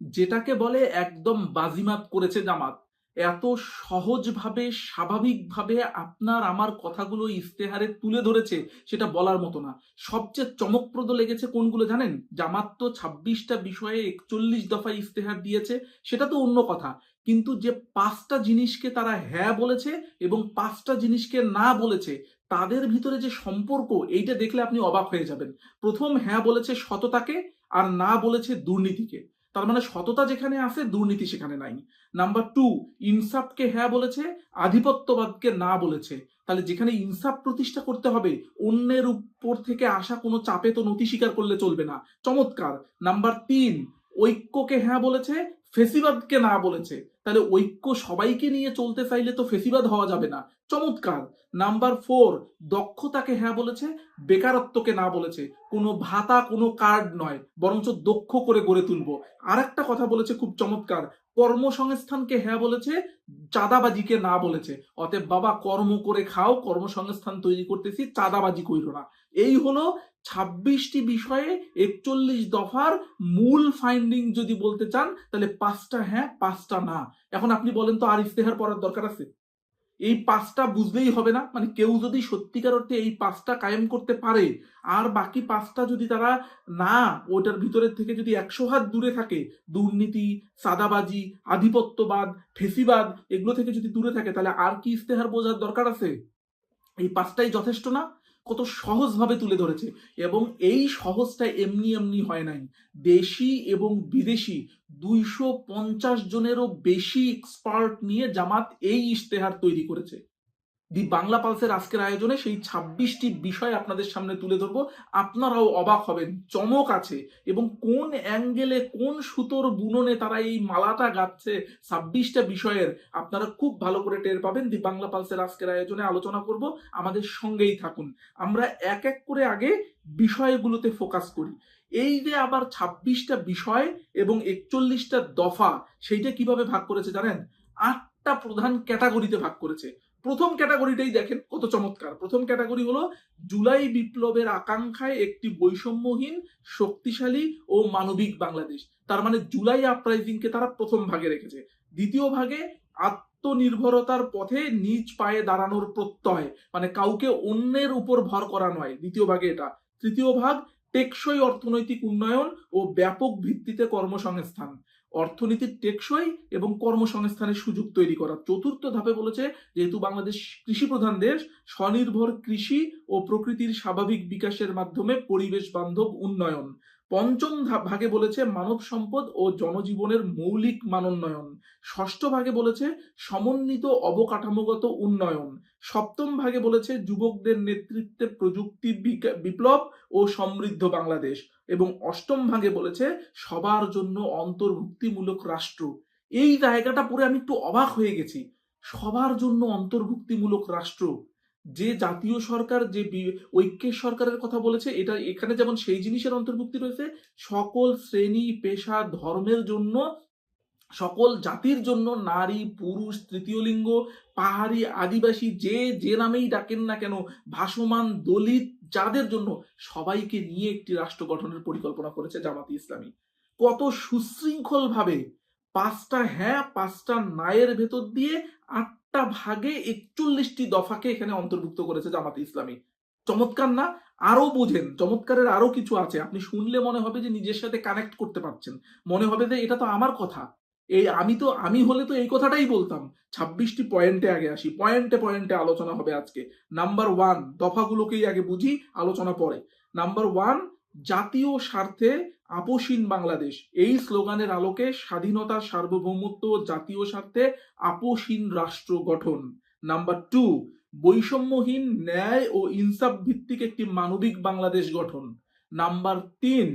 যেটাকে বলে একদম বাজিমাত করেছে জামাত। এত সহজভাবে, স্বাভাবিকভাবে আপনার আমার কথাগুলো ইস্তেহারে তুলে ধরেছে সেটা বলার মতো না। সবচেয়ে চমকপ্রদ লেগেছে কোনগুলো জানেন? জামাত তো ছাব্বিশটা বিষয়ে একচল্লিশ দফা ইস্তেহার দিয়েছে, সেটা তো অন্য কথা। কিন্তু যে পাঁচটা জিনিসকে তারা হ্যাঁ বলেছে এবং পাঁচটা জিনিসকে না বলেছে, তাদের ভিতরে যে সম্পর্ক, এইটা দেখলে আপনি অবাক হয়ে যাবেন। প্রথম হ্যাঁ বলেছে সততাকে আর না বলেছে দুর্নীতিকে। তার মানে সততা যেখানে আছে, দুর্নীতি সেখানে নাই। নাম্বার টু ইনসাফকে হ্যাঁ বলেছে, আধিপত্যবাদকে না বলেছে। তাহলে যেখানে ইনসাফ প্রতিষ্ঠা করতে হবে, অন্যের উপর থেকে আসা কোনো চাপে তো নথি স্বীকার করলে চলবে না। চমৎকার। নাম্বার তিন, ঐক্যকে হ্যাঁ বলেছে, ফেসিবাদকে না বলেছে। তাহলে ঐক্য সবাইকে নিয়ে চলতে চাইলে তো ফেসিবাদ হওয়া যাবে না। চমৎকার। নাম্বার ফোর, দক্ষতাকে হ্যাঁ বলেছে, বেকারত্বকে না বলেছে। কোনো ভাতা, কোনো কার্ড নয়, বরঞ্চ দক্ষ করে গড়ে তুলবো। আর একটা কথা বলেছে খুব চমৎকার কর্মসংস্থানকে হ্যাঁ বলেছে, চাঁদাবাজিকে না বলেছে। অতএব বাবা, কর্ম করে খাও, কর্মসংস্থান তৈরি করতেছি, চাঁদাবাজি কইরো না। এই হলো ছাব্বিশটি বিষয়ে একচল্লিশ দফার মূল ফাইন্ডিং যদি বলতে চান, তাহলে পাঁচটা হ্যাঁ পাঁচটা না। এখন আপনি বলেন তো আর ইস্তেহার পড়ার দরকার আছে? এই পাঁচটা বুঝলেই হবে না। মানে কেউ যদি সত্যিকার অর্থে এই পাঁচটা কায়েম করতে পারে, আর বাকি পাঁচটা যদি তারা না, ওটার ভিতরের থেকে যদি একশো হাত দূরে থাকে, দুর্নীতি, সাদাবাজি, আধিপত্যবাদ, ফেসিবাদ, এগুলো থেকে যদি দূরে থাকে, তাহলে আর কি ইস্তেহার বোঝার দরকার আছে? এই পাঁচটাই যথেষ্ট না? কত সহজভাবে তুলে ধরেছে। এবং এই সহজটা এমনি এমনি হয় নাই। দেশি এবং বিদেশি দুইশো পঞ্চাশ জনেরও বেশি এক্সপার্ট নিয়ে জামাত এই ইশতেহার তৈরি করেছে। দি বাংলা পালসের আজকের আয়োজনে সেই ছাব্বিশটি বিষয় আপনাদের সামনে তুলে ধরবো। আপনারাও অবাক হবেন, চমক আছে এবং কোন অ্যাঙ্গেলে কোন সুতোর বুননে তারা এই মালাটা গাচ্ছে ছাব্বিশটা বিষয়ের আপনারা খুব ভালো করে টের পাবেন। দি বাংলা পালসের আজকের আয়োজনে আলোচনা করব। আমাদের সঙ্গেই থাকুন। আমরা এক এক করে আগে বিষয়গুলোতে ফোকাস করি। এই যে আবার ছাব্বিশটা বিষয় এবং একচল্লিশটা দফা, সেইটা কীভাবে ভাগ করেছে জানেন? আটটা প্রধান ক্যাটাগরিতে ভাগ করেছে। প্রথম ক্যাটাগরিটাই দেখেন কত চমৎকার। প্রথম ক্যাটাগরি হলো জুলাই বিপ্লবের আকাঙ্ক্ষায় একটি বৈষম্যহীন, শক্তিশালী ও মানবিক বাংলাদেশ। তার মানে জুলাই আপরাইজিংকে তারা প্রথম ভাগে রেখেছে। দ্বিতীয় ভাগে আত্মনির্ভরতার পথে নিজ পায়ে দাঁড়ানোর প্রত্যয় মানে কাউকে অন্যের উপর ভর করা নয়। দ্বিতীয় ভাগে এটা। তৃতীয় ভাগ টেকসই অর্থনৈতিক উন্নয়ন ও ব্যাপক ভিত্তিতে কর্মসংস্থান। অর্থনীতির টেকসই এবং কর্মসংস্থানের সুযোগ তৈরি করা। চতুর্থ ধাপে বলেছে, যেহেতু বাংলাদেশ কৃষি প্রধান দেশ, স্বনির্ভর কৃষি ও প্রকৃতির স্বাভাবিক বিকাশের মাধ্যমে পরিবেশ বান্ধব উন্নয়ন। পঞ্চম ভাগে বলেছে মানব সম্পদ ও জনজীবনের মৌলিক মানোন্নয়ন। ষষ্ঠ ভাগে বলেছে সমন্বিত অবকাঠামোগত উন্নয়ন। সপ্তম ভাগে বলেছে যুবকদের নেতৃত্বে প্রযুক্তি বিপ্লব ও সমৃদ্ধ বাংলাদেশ। এবং অষ্টম ভাগে বলেছে সবার জন্য অন্তর্ভুক্তিমূলক রাষ্ট্র। এই জায়গাটা পরে আমি একটু অবাক হয়ে গেছি। সবার জন্য অন্তর্ভুক্তিমূলক রাষ্ট্র। যে জাতীয় সরকার, যে ঐক্যের সরকারের কথা বলেছে, এটা এখানে যেমন সেই জিনিসের অন্তর্ভুক্তি রয়েছে, সকল শ্রেণি, পেশা, ধর্মের জন্য, সকল জাতির জন্য, নারী, পুরুষ, তৃতীয় লিঙ্গ, পাহাড়ি, আদিবাসী, যে যে নামেই ডাকেন না কেন, ভাসমান, দলিত, যাদের জন্য সবাইকে নিয়ে একটি রাষ্ট্র গঠনের পরিকল্পনা করেছে জামাতি ইসলামী। কত সুশৃঙ্খল ভাবে পাঁচটা হ্যাঁ পাঁচটা নায়ের ভেতর দিয়ে আটটা ভাগে একচল্লিশটি দফাকে এখানে অন্তর্ভুক্ত করেছে জামাতি ইসলামী। চমৎকার না? আরও বুঝেন, চমৎকারের আরও কিছু আছে। আপনি শুনলে মনে হবে যে নিজের সাথে কানেক্ট করতে পারছেন। মনে হবে যে এটা তো আমার কথা। এই আমি তো, আমি হলে তো এই কথাটাই বলতাম। ছাব্বিশটি পয়েন্টে আগে আসি। পয়েন্টে পয়েন্টে আলোচনা হবে আজকে। নাম্বার ওয়ান দফাগুলোকেই আগে বুঝি, আলোচনা পরে। নাম্বার ওয়ান জাতীয় স্বার্থে আপোষহীন বাংলাদেশ। এই স্লোগানের আলোকে স্বাধীনতা সার্বভৌমত্ব জাতীয় স্বার্থে আপোষহীন রাষ্ট্র গঠন। নাম্বার টু, বৈষম্যহীন ন্যায় ও ইনসাফ ভিত্তিক একটি মানবিক বাংলাদেশ গঠন। নাম্বার তিন,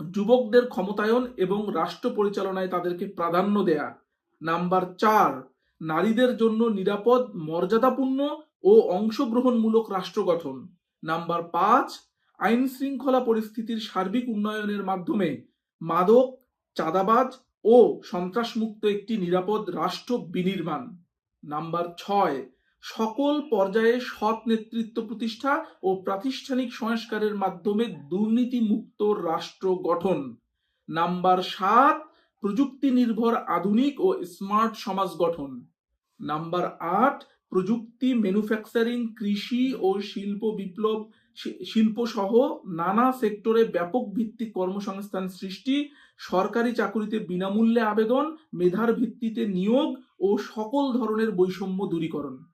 যুবকদের ক্ষমতায়ন এবং রাষ্ট্র পরিচালনায় তাদেরকে প্রাধান্য দেয়া। নাম্বার চার, নারীদের জন্য নিরাপদ, মর্যাদাপূর্ণ ও অংশগ্রহণমূলক রাষ্ট্র গঠন। নাম্বার পাঁচ আইন শৃঙ্খলা পরিস্থিতির সার্বিক উন্নয়নের মাধ্যমে মাদক, চাঁদাবাজ ও সন্ত্রাসমুক্ত একটি নিরাপদ রাষ্ট্র বিনির্মাণ। নাম্বার ছয়, সকল পর্যায়ে সৎ নেতৃত্ব প্রতিষ্ঠা ও প্রাতিষ্ঠানিক সংস্কারের মাধ্যমে দুর্নীতিমুক্ত রাষ্ট্র গঠন। নাম্বার সাত প্রযুক্তি নির্ভর আধুনিক ও স্মার্ট সমাজ গঠন। নাম্বার আট, প্রযুক্তি ম্যানুফ্যাকচারিং, কৃষি ও শিল্প বিপ্লব শি- শিল্প সহ নানা সেক্টরে ব্যাপক ভিত্তিক কর্মসংস্থান সৃষ্টি, সরকারি চাকুরিতে বিনামূল্যে আবেদন, মেধার ভিত্তিতে নিয়োগ ও সকল ধরনের বৈষম্য দূরীকরণ।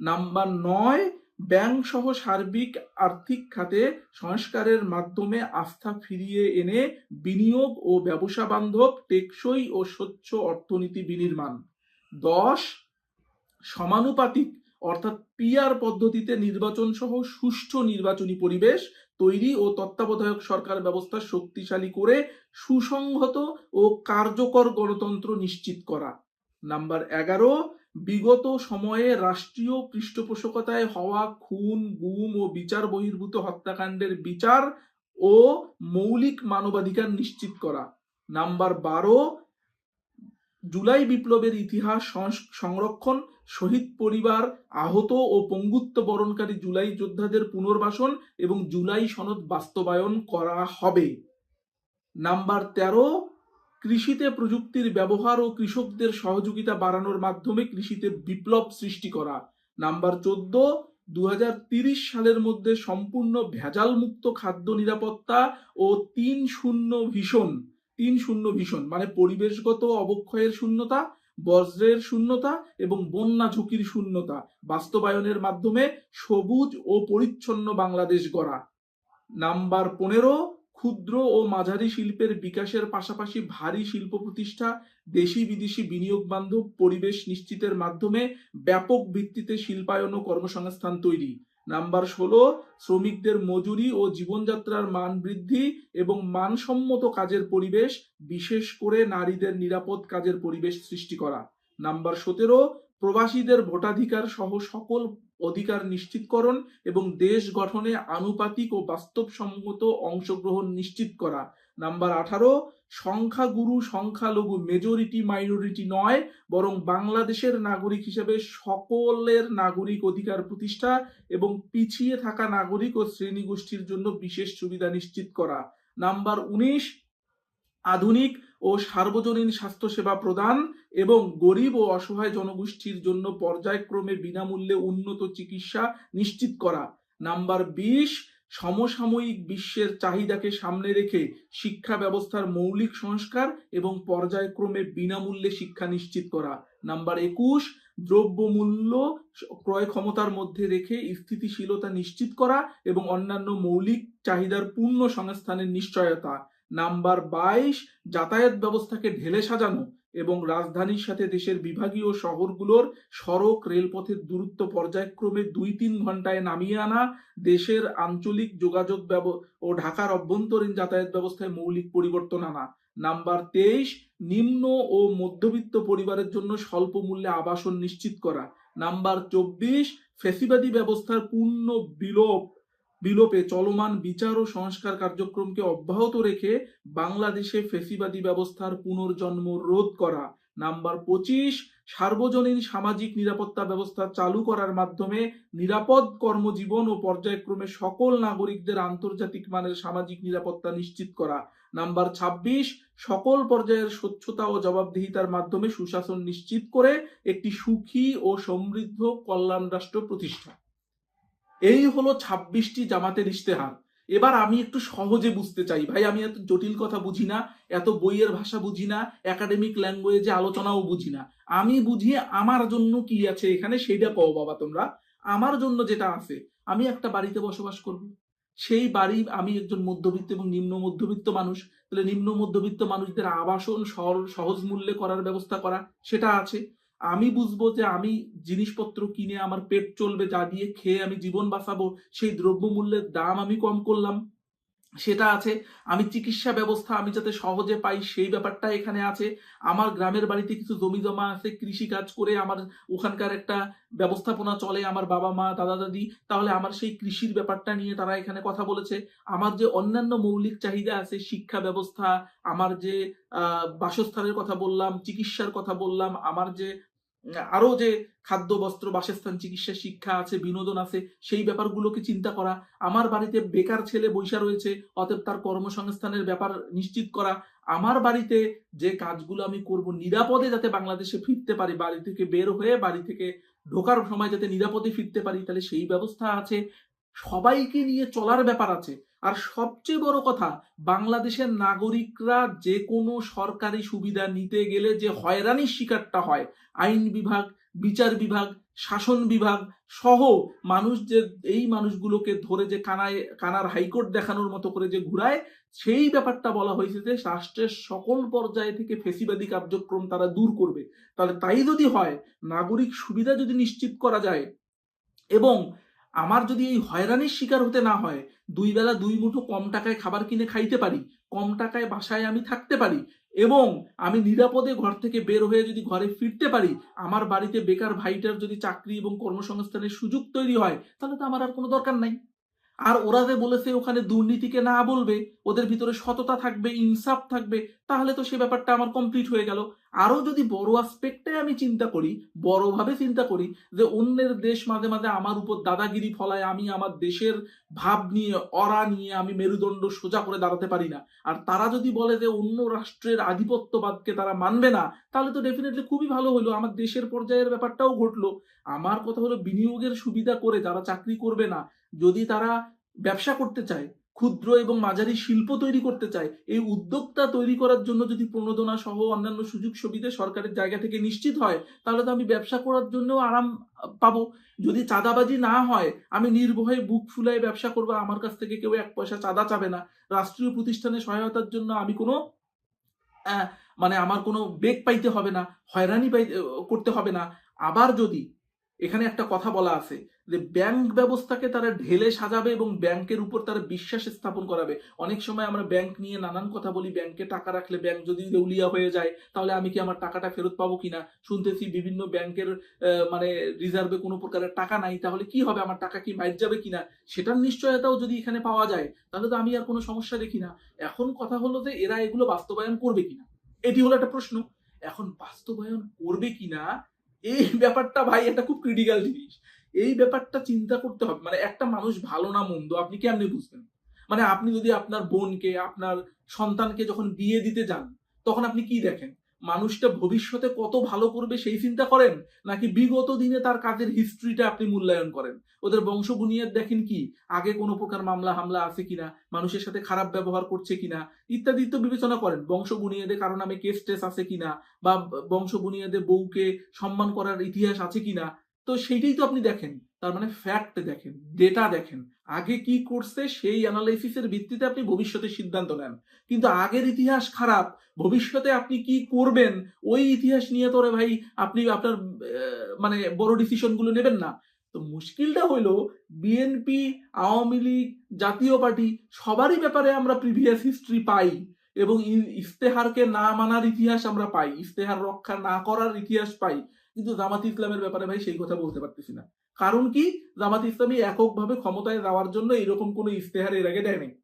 নাম্বার নয় ব্যাংক সহ সার্বিক আর্থিক খাতে সংস্কারের মাধ্যমে আস্থা ফিরিয়ে এনে বিনিয়োগ ও ব্যবসা বান্ধব টেকসই ও স্বচ্ছ অর্থনীতি বিনির্মাণ। দশ, সমানুপাতিক অর্থাৎ পিআর পদ্ধতিতে নির্বাচন সহ সুষ্ঠু নির্বাচনী পরিবেশ তৈরি ও তত্ত্বাবধায়ক সরকার ব্যবস্থা শক্তিশালী করে সুসংহত ও কার্যকর গণতন্ত্র নিশ্চিত করা। নাম্বার এগারো, বিগত সময়ে রাষ্ট্রীয় পৃষ্ঠপোষকতায় হওয়া খুন, গুম ও বিচার বহির্ভূত হত্যাকাণ্ডের বিচার ও মৌলিক মানবাধিকার নিশ্চিত করা। নাম্বার বারো জুলাই বিপ্লবের ইতিহাস সংরক্ষণ, শহীদ পরিবার, আহত ও পঙ্গুত্ব বরণকারী জুলাই যোদ্ধাদের পুনর্বাসন এবং জুলাই সনদ বাস্তবায়ন করা হবে। নাম্বার তেরো, কৃষিতে প্রযুক্তির ব্যবহার ও কৃষকদের সহযোগিতা বাড়ানোর মাধ্যমে কৃষিতে বিপ্লব সৃষ্টি করা। নাম্বার চোদ্দ দু সালের মধ্যে সম্পূর্ণ ভেজাল মুক্ত খাদ্য নিরাপত্তা ও তিন শূন্য ভীষণ তিন শূন্য ভীষণ মানে পরিবেশগত অবক্ষয়ের শূন্যতা, বজ্রের শূন্যতা এবং বন্যা ঝুঁকির শূন্যতা বাস্তবায়নের মাধ্যমে সবুজ ও পরিচ্ছন্ন বাংলাদেশ গড়া। নাম্বার পনেরো, ক্ষুদ্র ও মাঝারি শিল্পের বিকাশের পাশাপাশি ভারী শিল্প প্রতিষ্ঠা, দেশি বিদেশি বিনিয়োগ বান্ধব পরিবেশ নিশ্চিতের মাধ্যমে ব্যাপক ভিত্তিতে শিল্পায়ন ও কর্মসংস্থান তৈরি। নাম্বার ষোলো, শ্রমিকদের মজুরি ও জীবনযাত্রার মান বৃদ্ধি এবং মানসম্মত কাজের পরিবেশ, বিশেষ করে নারীদের নিরাপদ কাজের পরিবেশ সৃষ্টি করা। নাম্বার সতেরো, প্রবাসীদের ভোটাধিকার সহ সকল অধিকার নিশ্চিতকরণ এবং দেশ গঠনে আনুপাতিক ও বাস্তবসম্মত অংশগ্রহণ নিশ্চিত করা। নাম্বার আঠারো সংখ্যাগুরু, সংখ্যালঘু মেজরিটি মাইনরিটি নয়, বরং বাংলাদেশের নাগরিক হিসেবে সকলের নাগরিক অধিকার প্রতিষ্ঠা এবং পিছিয়ে থাকা নাগরিক ও শ্রেণীগোষ্ঠীর জন্য বিশেষ সুবিধা নিশ্চিত করা। নাম্বার উনিশ, আধুনিক ও সার্বজনীন স্বাস্থ্যসেবা প্রদান এবং গরিব ও অসহায় জনগোষ্ঠীর জন্য পর্যায়ক্রমে বিনামূল্যে উন্নত চিকিৎসা নিশ্চিত করা। নাম্বার বিশ সমসাময়িক বিশ্বের চাহিদাকে সামনে রেখে শিক্ষা ব্যবস্থার মৌলিক সংস্কার এবং পর্যায়ক্রমে বিনামূল্যে শিক্ষা নিশ্চিত করা। নাম্বার একুশ, দ্রব্যমূল্য ক্রয় ক্ষমতার মধ্যে রেখে স্থিতিশীলতা নিশ্চিত করা এবং অন্যান্য মৌলিক চাহিদার পূর্ণ সংস্থানের নিশ্চয়তা। নাম্বার বাইশ, যাতায়াত ব্যবস্থাকে ঢেলে সাজানো এবং রাজধানীর সাথে দেশের বিভাগীয় শহরগুলোর সড়ক রেলপথের দূরত্ব পর্যায়ক্রমে দুই তিন ঘন্টায় নামিয়ে আনা, দেশের আঞ্চলিক যোগাযোগ ও ঢাকার অভ্যন্তরীণ যাতায়াত ব্যবস্থায় মৌলিক পরিবর্তন আনা। নাম্বার তেইশ, নিম্ন ও মধ্যবিত্ত পরিবারের জন্য স্বল্প মূল্যে আবাসন নিশ্চিত করা। নাম্বার চব্বিশ, ফেসিবাদী ব্যবস্থার পূর্ণ বিলোপ বিলোপে চলমান বিচার ও সংস্কার কার্যক্রমকে অব্যাহত রেখে বাংলাদেশে ফেসিবাদী ব্যবস্থার পুনর্জন্ম রোধ করা, নাম্বার পঁচিশ, সার্বজনীন সামাজিক নিরাপত্তা ব্যবস্থা চালু করার মাধ্যমে নিরাপদ কর্মজীবন ও পর্যায়ক্রমে সকল নাগরিকদের আন্তর্জাতিক মানের সামাজিক নিরাপত্তা নিশ্চিত করা, নাম্বার ২৬ সকল পর্যায়ের স্বচ্ছতা ও জবাবদিহিতার মাধ্যমে সুশাসন নিশ্চিত করে একটি সুখী ও সমৃদ্ধ কল্যাণ রাষ্ট্র প্রতিষ্ঠা। এই হলো ছাব্বিশটি জামাতের ইশতেহার। এবার আমি একটু সহজে বুঝতে চাই। ভাই, আমি এত জটিল কথা বুঝি না, এত বইয়ের ভাষা বুঝি না একাডেমিক ল্যাঙ্গুয়েজে আলোচনাও বুঝি না। আমি বুঝি আমার জন্য কি আছে এখানে, সেইটা কও বাবা তোমরা। আমার জন্য যেটা আছে, আমি একটা বাড়িতে বসবাস করব। সেই বাড়ি আমি একজন মধ্যবিত্ত এবং নিম্ন মধ্যবিত্ত মানুষ। তাহলে নিম্ন মধ্যবিত্ত মানুষদের আবাসন সহজ মূল্যে করার ব্যবস্থা করা, সেটা আছে। আমি বুঝব যে আমি জিনিসপত্র কিনে আমার পেট চলবে যা দিয়ে খেয়ে আমি জীবন বাঁচাবো, সেই দ্রব্যমূল্যের দাম আমি কম করলাম। সেটা আছে, আমি চিকিৎসা ব্যবস্থা আমি যাতে সহজে পাই, সেই ব্যাপারটা এখানে আছে। আমার গ্রামের বাড়িতে কিছু জমি জমা আছে কৃষি কাজ করে আমার ওখানকার একটা ব্যবস্থাপনা চলে আমার বাবা, মা, দাদা, দাদি। তাহলে আমার সেই কৃষির ব্যাপারটা নিয়ে তারা এখানে কথা বলেছে। আমার যে অন্যান্য মৌলিক চাহিদা আছে, শিক্ষা ব্যবস্থা, আমার যে বাসস্থানের কথা বললাম, চিকিৎসার কথা বললাম, আমার যে আরও যে খাদ্য, বস্ত্র, বাসস্থান, চিকিৎসা, শিক্ষা আছে, বিনোদন আছে, সেই ব্যাপারগুলোকে চিন্তা করা, আমার বাড়িতে বেকার ছেলে বৈশা রয়েছে, অতএব তার কর্মসংস্থানের ব্যাপার নিশ্চিত করা, আমার বাড়িতে যে কাজগুলো আমি করব নিরাপদে যাতে বাংলাদেশে ফিরতে পারি, বাড়ি থেকে বের হয়ে বাড়ি থেকে ঢোকার সময় যাতে নিরাপদে ফিরতে পারি, তাহলে সেই ব্যবস্থা আছে। সবাইকে নিয়ে চলার ব্যাপার আছে। আর সবচেয়ে বড় কথা, বাংলাদেশের নাগরিকরা যে কোনো সরকারি সুবিধা নিতে গেলে যে হয়রানির শিকারটা হয়, আইন বিভাগ, বিচার বিভাগ, শাসন বিভাগ সহ মানুষ যে, এই মানুষগুলোকে ধরে যে কানায়, কানার হাইকোর্ট দেখানোর মতো করে যে ঘুরায়, সেই ব্যাপারটা বলা হয়েছে যে রাষ্ট্রের সকল পর্যায়ে থেকে ফেসিবাদী কার্যক্রম তারা দূর করবে। তাহলে তাই যদি হয়, নাগরিক সুবিধা যদি নিশ্চিত করা যায় এবং আমার যদি এই হয়রানির শিকার হতে না হয়, দুই বেলা দুই মুঠো কম টাকায় খাবার কিনে খাইতে পারি, কম টাকায় বাসায় আমি থাকতে পারি এবং আমি নিরাপদে ঘর থেকে বের হয়ে যদি ঘরে ফিরতে পারি, আমার বাড়িতে বেকার ভাইটার যদি চাকরি এবং কর্মসংস্থানের সুযোগ তৈরি হয়, তাহলে তো আমার আর কোনো দরকার নাই। আর ওরা যে বলেছে ওখানে দুর্নীতিকে না বলবে, ওদের ভিতরে সততা থাকবে, ইনসাফ থাকবে, তাহলে তো সে ব্যাপারটা আমার কমপ্লিট হয়ে গেল। আরও যদি বড় আসপেক্টে আমি চিন্তা করি, বড়ভাবে চিন্তা করি, যে অন্যের দেশ মাঝে মাঝে আমার উপর দাদাগিরি ফলায়, আমি আমার দেশের ভাব নিয়ে, অরা নিয়ে আমি মেরুদণ্ড সোজা করে দাঁড়াতে পারি না। আর তারা যদি বলে যে অন্য রাষ্ট্রের আধিপত্যবাদকে তারা মানবে না, তাহলে তো ডেফিনেটলি খুবই ভালো হলো, আমার দেশের পর্যায়ের ব্যাপারটাও ঘটলো। আমার কথা হলো বিনিয়োগের সুবিধা করে যারা চাকরি করবে না যদি তারা ব্যবসা করতে চায়, ক্ষুদ্র এবং মাঝারি শিল্প তৈরি করতে চায়, এই উদ্যোক্তা তৈরি করার জন্য যদি প্রণোদনা সহ অন্যান্য সুযোগ সুবিধা সরকারের জায়গা থেকে নিশ্চিত হয়, তাহলে তো আমি ব্যবসা করার জন্য আরাম পাবো। যদি চাঁদাবাজি না হয়, আমি নির্ভয়ে বুক ফুলায় ব্যবসা করব, আমার কাছ থেকে কেউ এক পয়সা চাঁদা চাবে না। রাষ্ট্রীয় প্রতিষ্ঠানে সহায়তার জন্য আমি কোনো মানে আমার কোনো বেগ পাইতে হবে না, হয়রানি পাই, করতে হবে না। আবার যদি, এখানে একটা কথা বলা আছে যে ব্যাংক ব্যবস্থাকে তারা ঢেলে সাজাবে এবং ব্যাংকের উপর তারা বিশ্বাস স্থাপন করাবে। অনেক সময় আমরা ব্যাংক নিয়ে নানান কথা বলি ব্যাংকে টাকা রাখলে ব্যাংক যদি দেউলিয়া হয়ে যায়, তাহলে আমি কি আমার টাকাটা ফেরত পাবো কিনা? শুনতেছি বিভিন্ন ব্যাংকের মানে রিজার্ভে কোনো প্রকারের টাকা নাই, তাহলে কি হবে? আমার টাকা কি মাইর যাবে কিনা? সেটার নিশ্চয়তাও যদি এখানে পাওয়া যায়, তাহলে তো আমি আর কোনো সমস্যা দেখি না। এখন কথা হলো যে এরা এগুলো বাস্তবায়ন করবে কিনা? এটি হলো একটা প্রশ্ন। এখন বাস্তবায়ন করবে কিনা? এই ব্যাপারটা ভাই এটা খুব ক্রিটিক্যাল জিনিস। এই ব্যাপারটা চিন্তা করতে হবে। মানে একটা মানুষ ভালো না মন্দ, আপনি কেমনি বুঝবেন? মানে আপনি যদি আপনার বোনকে, আপনার সন্তানকে যখন বিয়ে দিতে যান, তখন আপনি কি দেখেন? মানুষটা ভবিষ্যতে কত ভালো করবে সেই চিন্তা করেন? নাকি বিগত দিনে তার কাজের হিস্ট্রিটা আপনি মূল্যায়ন করেন? ওদের বংশ বুনিয়াদ দেখেন কি? আগে কোনো প্রকার মামলা হামলা আছে কিনা? মানুষের সাথে খারাপ ব্যবহার করছে কিনা? ইত্যাদি তো বিবেচনা করেন। বংশ বুনিয়াদে কারণ নামে কেস টেস আছে কিনা? বা বংশ বুনিয়াদে বউকে সম্মান করার ইতিহাস আছে কিনা? তো সেইটাই তো আপনি দেখেন। তার মানে ফ্যাক্ট দেখেন ডেটা দেখেন। আগে কি করছে সেই অ্যানালাইসিসের ভিত্তিতে আপনি ভবিষ্যতে সিদ্ধান্ত নেন। কিন্তু আগের ইতিহাস খারাপ, ভবিষ্যতে আপনি কি করবেন, ওই ইতিহাস নিয়ে তোরে ভাই আপনি আপনার মানে বড় ডিসিশনগুলো নেবেন না। তো মুশকিলটা হলো বিএনপি আওয়ামী লীগ, জাতীয় পার্টি, সবারই ব্যাপারে আমরা প্রিভিয়াস হিস্ট্রি পাই এবং ইস্তেহারকে না মানার ইতিহাস আমরা পাই ইস্তেহার রক্ষা না করার ইতিহাস পাই। কিন্তু জামাত ইসলামের ব্যাপারে ভাই সেই কথা বলতে পারতেছি না। কারণ কি? জামাত ইসলামী এককভাবে ক্ষমতায় যাওয়ার জন্য এরকম কোনো ইস্তেহার এর আগে দেয় নাই।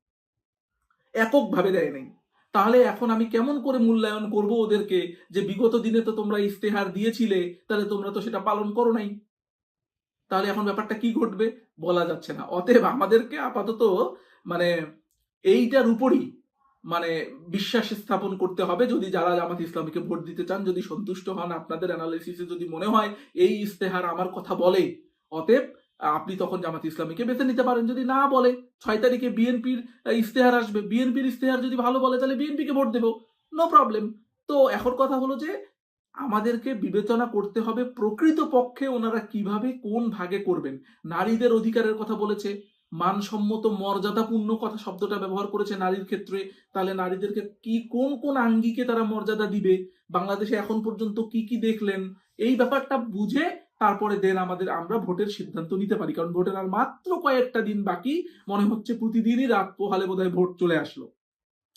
এককভাবে দেয় নাই। তাহলে এখন আমি কেমন করে মূল্যায়ন করব ওদেরকে যে বিগত দিনে তো তোমরা ইস্তেহার দিয়েছিলে, তাহলে তোমরা তো সেটা পালন করো নাই। তাহলে এখন ব্যাপারটা কি ঘটবে? বলা যাচ্ছে না। অতএব আমাদেরকে আপাতত মানে এইটার উপরই মানে বিশ্বাস স্থাপন করতে হবে। যদি যারা জামাত ইসলামীকে ভোট দিতে চান, যদি সন্তুষ্ট হন, আপনাদের অ্যানালাইসিসে যদি মনে হয় এই ইস্তেহার আমার কথা বলে, অতএব আপনি তখন জামাত ইসলামীকে বেছে নিতে পারেন। যদি না বলে, ছয় তারিখে বিএনপির ইস্তেহার আসবে। বিএনপির ইস্তেহার যদি ভালো বলে, তাহলে বিএনপিকে ভোট দেবো। নো প্রবলেম তো এখন কথা হলো যে, আমাদেরকে বিবেচনা করতে হবে প্রকৃত পক্ষে ওনারা কীভাবে কোন ভাগে করবেন। নারীদের অধিকারের কথা বলেছে মানসম্মত মর্যাদাপূর্ণ কথা শব্দটা ব্যবহার করেছে নারীর ক্ষেত্রে, তাহলে নারীদেরকে কি, কোন কোন আঙ্গিকে তারা মর্যাদা দিবে? বাংলাদেশে এখন পর্যন্ত কি কি দেখলেন? এই ব্যাপারটা বুঝে তারপরে দেন আমাদের আমরা ভোটের সিদ্ধান্ত নিতে পারি। কারণ ভোটের আর মাত্র কয়েকটা দিন বাকি, মনে হচ্ছে প্রতিদিনই রাত পোহালে বোধহয় ভোট চলে আসলো।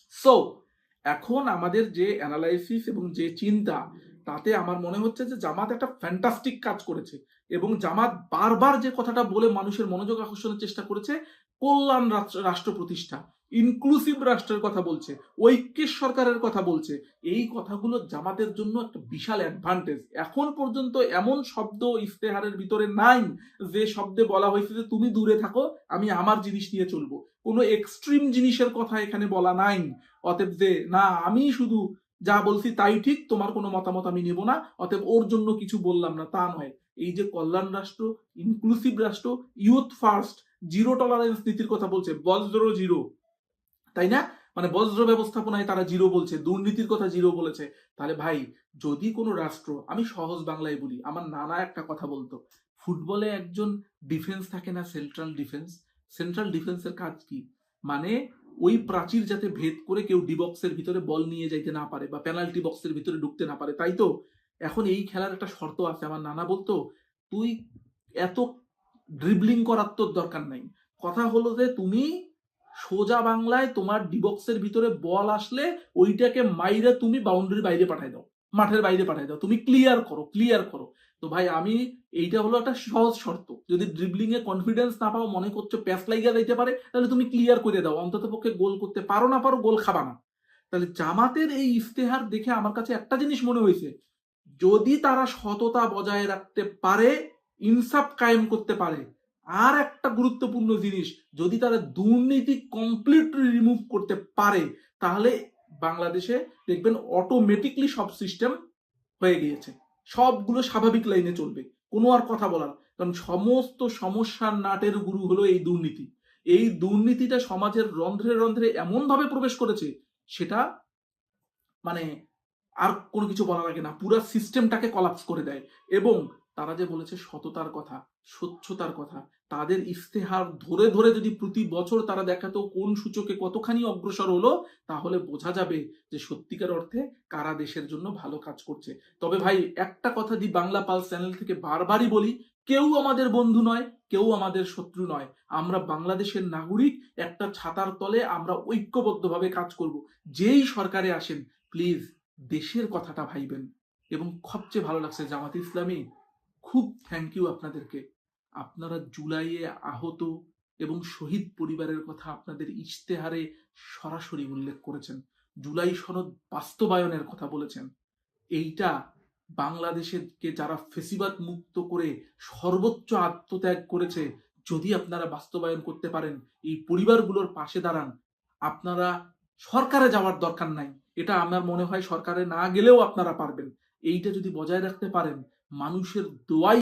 সো এখন আমাদের যে অ্যানালাইসিস এবং যে চিন্তা, তাতে আমার মনে হচ্ছে যে জামাত একটা ফ্যান্টাস্টিক কাজ করেছে। এবং জামাত বারবার যে কথাটা বলে মানুষের মনোযোগ আকর্ষণের চেষ্টা করেছে, কল্যাণ রাষ্ট্র- প্রতিষ্ঠা ইনক্লুসিভ রাষ্ট্রের কথা বলছে, ঐক্যের সরকারের কথা বলছে, এই কথাগুলো জামাতের জন্য একটা বিশাল অ্যাডভান্টেজ এখন পর্যন্ত এমন শব্দ ইস্তেহারের ভিতরে নাই যে শব্দে বলা হয়েছে যে তুমি দূরে থাকো, আমি আমার জিনিস নিয়ে চলবো। কোনো এক্সট্রিম জিনিসের কথা এখানে বলা নাই। অতএব যে, না, আমি শুধু যা বলছি তাই ঠিক, তোমার কোনো মতামত আমি নেব না, অতএব ওর জন্য কিছু বললাম না। তা নয়। এই যে কল্যাণ রাষ্ট্র ইনক্লুসিভ রাষ্ট্র ইউথ ফার্স্ট জিরো টলারেন্স নীতির কথা বলছে বজ্র জিরো তাই না? মানে বজ্র ব্যবস্থাপনায় তারা জিরো বলছে, দুর্নীতির কথা জিরো বলেছে। তাহলে ভাই, যদি কোনো রাষ্ট্র, আমি সহজ বাংলায় বলি, আমার নানা একটা কথা বলতো, ফুটবলে একজন ডিফেন্স থাকে না সেন্ট্রাল ডিফেন্স সেন্ট্রাল ডিফেন্সের কাজ কি? মানে ওই প্রাচীর যাতে ভেদ করে কেউ ডি বক্সের ভিতরে বল নিয়ে যাইতে না পারে বা পেনাল্টি বক্সের ভিতরে ঢুকতে না পারে, তাই তো? এখন এই খেলার একটা শর্ত আছে, আমার নানা বলতো, তুই এত ড্রিবলিং করার তোর দরকার নাই। কথা হলো যে, তুমি সোজা বাংলায় তোমার ডিবক্সের ভিতরে বল আসলে ওইটাকে মাইরে তুমি বাউন্ডারির বাইরে পাঠাই দাও, মাঠের বাইরে পাঠাই দাও, তুমি ক্লিয়ার করো ক্লিয়ার করো। তো ভাই, আমি এইটা হলো একটা সহজ শর্ত, যদি ড্রিবলিং এ কনফিডেন্স না পাও, মনে করছ প্যাস লাইগা দিতে পারে, তাহলে তুমি ক্লিয়ার করে দাও, অন্তত পক্ষে গোল করতে পারো না পারো, গোল খাবা না। তাহলে জামাতের এই ইফতেহার দেখে আমার কাছে একটা জিনিস মনে হয়েছে যদি তারা সততা বজায় রাখতে পারে, ইনসাফ কায়েম করতে পারে। আর একটা গুরুত্বপূর্ণ জিনিস, যদি তারা দুর্নীতি কমপ্লিটলি রিমুভ করতে পারে, তাহলে বাংলাদেশে দেখবেন অটোমেটিকলি সব সিস্টেম হয়ে গিয়েছে। সবগুলো স্বাভাবিক লাইনে চলবে। কোনো আর কথা বলার। কারণ সমস্ত সমস্যার নাটের গুরু হলো এই দুর্নীতি। এই দুর্নীতিটা সমাজের রন্ধ্রে রন্ধ্রে এমন ভাবে প্রবেশ করেছে, সেটা মানে আর কোনো কিছু বলা লাগে না। পুরো সিস্টেমটাকে কলাপস করে দেয়। এবং তারা যে বলেছে সততার কথা, স্বচ্ছতার কথা, তাদের ইস্তেহার ধরে ধরে যদি প্রতি বছর তারা দেখাতো কোন সূচকে কতখানি অগ্রসর হলো, তাহলে বোঝা যাবে যে সত্যিকার অর্থে কারা দেশের জন্য ভালো কাজ করছে। তবে ভাই, একটা কথা দি বাংলা পালস চ্যানেল থেকে বারবারই বলি, কেউ আমাদের বন্ধু নয়, কেউ আমাদের শত্রু নয়। আমরা বাংলাদেশের নাগরিক, একটা ছাতার তলে আমরা ঐক্যবদ্ধভাবে কাজ করব। যেই সরকারে আসেন প্লিজ দেশের কথাটা ভাইবেন এবং সবচেয়ে ভালো লাগছে, জামাত ইসলামী, খুব থ্যাংক ইউ আপনাদেরকে। আপনারা জুলাইয়ে আহত এবং শহীদ পরিবারের কথা আপনাদের ইশতেহারে সরাসরি উল্লেখ করেছেন। জুলাই সনদ বাস্তবায়নের কথা বলেছেন। এইটা বাংলাদেশকে যারা ফেসিবাদ মুক্ত করে সর্বোচ্চ আত্মত্যাগ করেছে, যদি আপনারা বাস্তবায়ন করতে পারেন, এই পরিবারগুলোর পাশে দাঁড়ান, আপনারা সরকারে যাওয়ার দরকার নাই। এটা আমার মনে হয় সরকারে না গেলেও আপনারা পারবেন। এইটা যদি বজায় রাখতে পারেন, মানুষের দোয়াই